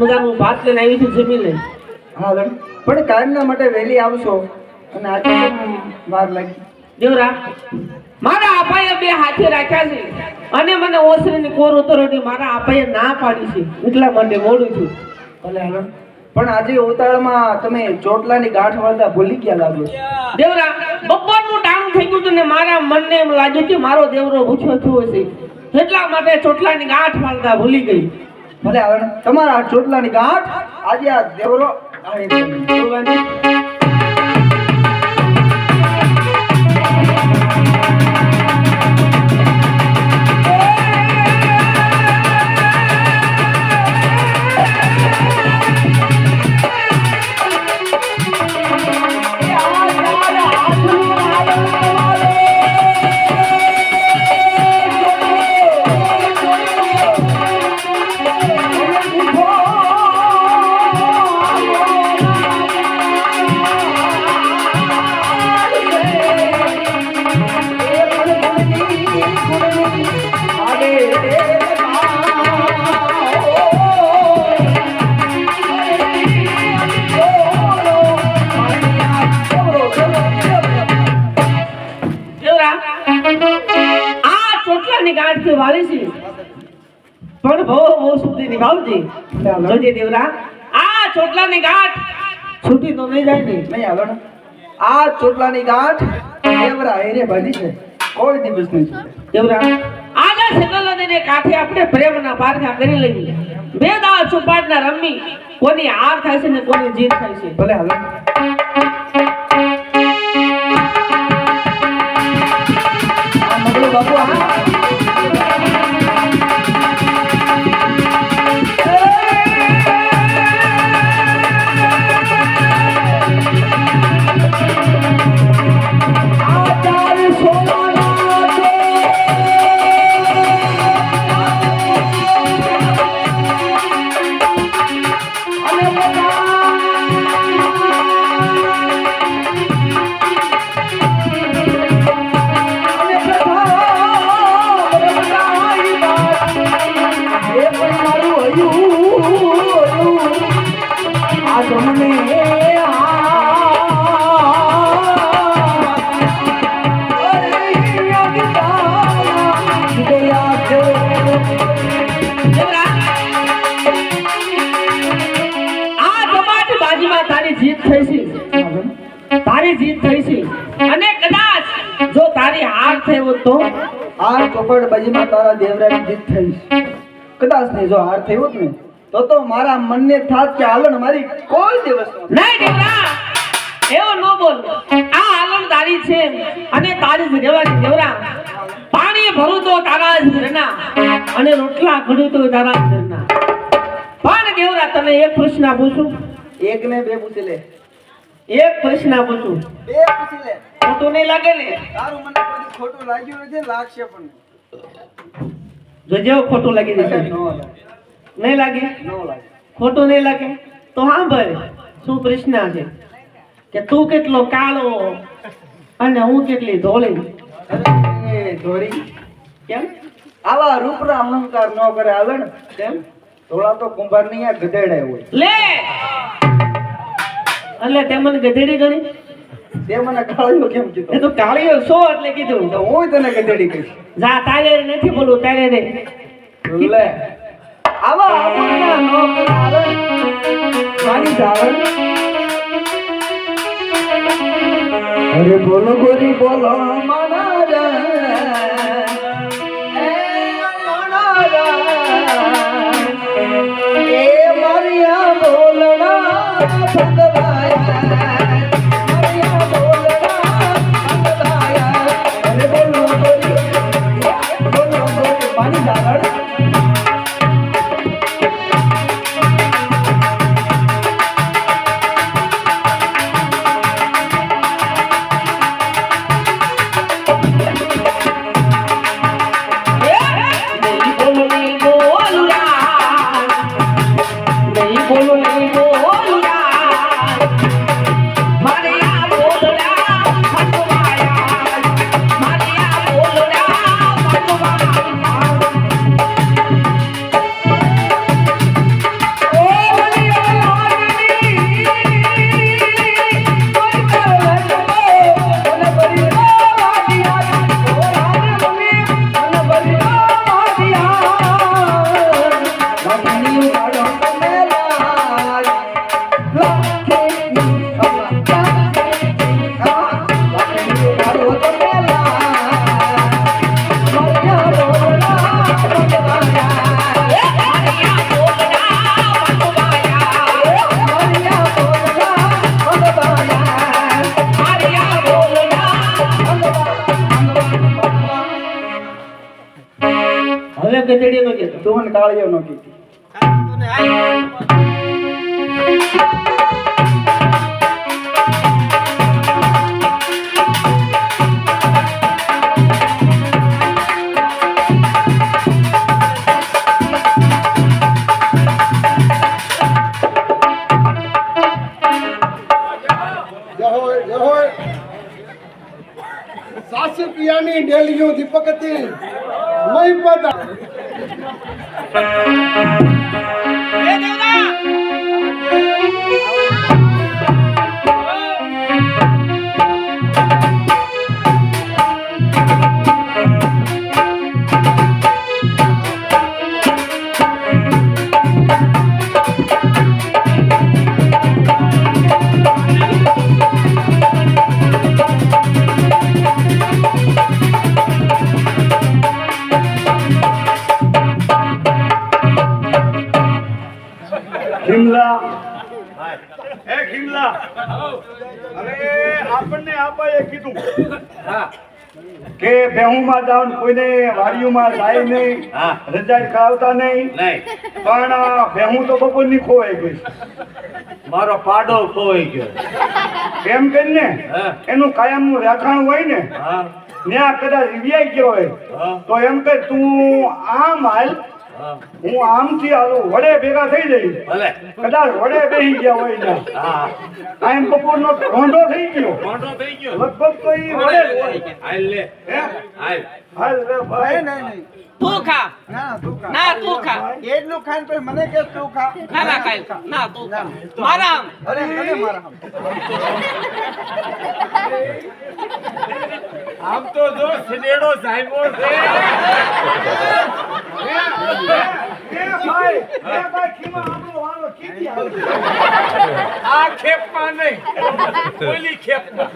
મજાનું ભાત લઈને આવી છું જમી લઈ હા ગણ પણ કાયમના માટે વહેલી આવશો અને આજે વાર લાગી. દેવરા મારા આપાએ બે હાથે રાખ્યા છે. અને મને ઓસરીની કોર ઉતરવાની મારા આપાએ ના પાડી છે. એટલા માટે મોડું છું. ભલે હાલો પણ આજે ઉતાળમાં તમે ચોટલાની ગાંઠ વાળતા ભૂલી ગયા લાગો. દેવરા દેવરા બપોરનું ટાણું થઈ ગયું હતું ને મારા મનને એમ લાગ્યું કે મારો દેવરો ભૂખ્યો થયો છે. એટલા માટે ચોટલાની ગાંઠ વાળતા ભૂલી ગઈ. ભલે આવે તમારા ચોટલાની ગાંઠ આજે આ. દેવરા આ ચોટલાની ગાંઠ વાળી છે પણ બહુ બહુ સુધી નિભાવજી. જોજે દેવરા આ ચોટલાની ગાંઠ છૂટી તો નહીં જાય ને? નહીં હાલો. આ ચોટલાની ગાંઠ દેવરા હારે ભાજી છે. કોઈ દિવસ નહીં દેવરા આગળ સિગ્નલ નદીને કાંઠે આપણે પ્રેમના પારખા કરી લઈએ. બે દાળ ચોપાટના રમી. કોની હાર થાય છે ને કોની જીત થાય છે? ભલે હાલો. તારી હાર હોત તો. આ ચોપડ બાજીમાં તારા દેવરાની જીત થઈ કદાચ નહીં જો હાર હોત ને તો તો મારા મનને થાત કે હાલણ મારી કોઈ દિવસ નહીં દેવરા એવો ન બોલ. આ હાલણ તારી છે અને તારી જ રહેવાની દેવરા. પાણી ભરું તો તારા જ ઘરના અને રોટલા ઘડું તો તારા જ ઘરના. પણ દેવરા તને એક પ્રશ્ન પૂછું એક ને બે પૂછી લે. એક પ્રશ્ન પૂછું. બે પૂછી લે. ખોટું નહીં લાગે ને? તારું મને કોઈ ખોટું લાગ્યું નથી લાગશે પણ. જો જેવું ખોટું લાગી જશે. લાગે નહીં લાગે? ખોટું નહીં લાગે? તો હા ભાઈ શું પ્રશ્ન છે? કે તું કેટલો કાળો અને હું કેટલી ધોળી? ધોળી. કેમ? આવા રૂપના અહંકાર ન કરે આવે ને. કેમ? ધોળા તો કુંભારની ગધેડાય ગધેડા હોય. લે! એટલે તે મને ગધેડી ગણી? તે મને કાળિયો કેમ એ કીધો તો કાળીઓ છો એટલે કીધું. તો હું તને ગધેડી કહીશ. જા તારે નથી બોલું તારે રે લે. આવા આપણના ન કરે મારી જાવણ અરે બોલો ગોરી બોલો બોલુરા મારે મને કાળિયો નો કીધી. સાસુ પિયાની ડેલીઓ દીપક હતી. નહીં પતા 别扭了！ખીમલા હવે આપણને આપાએ કીધું કે બેહુમાં દાન કોઈને વાડીઓમાં જાય નહીં રજા કરાવતા નહીં. પણ બેહું તો બપોરની ખોવાઈ ગઈ. મારો પાડો ખોવાઈ ગયો. એમ કરીને. એનું કાયમનું રાખાણ હોય ને ત્યાં કદાચ રિવ્યાઈ ગયો હોય તો એમ કે તું આમ હાલ હા આમથી આવું વડે ભેગા થઈ જઈ ભલે. કદાચ વડે બેહી ગયા હોય ને. હા. કાયમ બપોરનો ઘોંડો થઈ ગયો. ઘોંડો થઈ ગયો. લગભગ તો ઈ વડે. હાલ લે. હે? હાલ. હાલ રે ભાઈ. નહીં નહીં. તું ખા. ના તું ખા. ના તું ખા. એટલું ખાઈને પછી મને કે તું ખા. ના ના ખાઈ ના તું ખા. મારા આમ. અરે મારા? આમ તો જો સિનેડો સાહેબો છે. આ ખેપમાં નહીં. ઓલી ખેપમાં.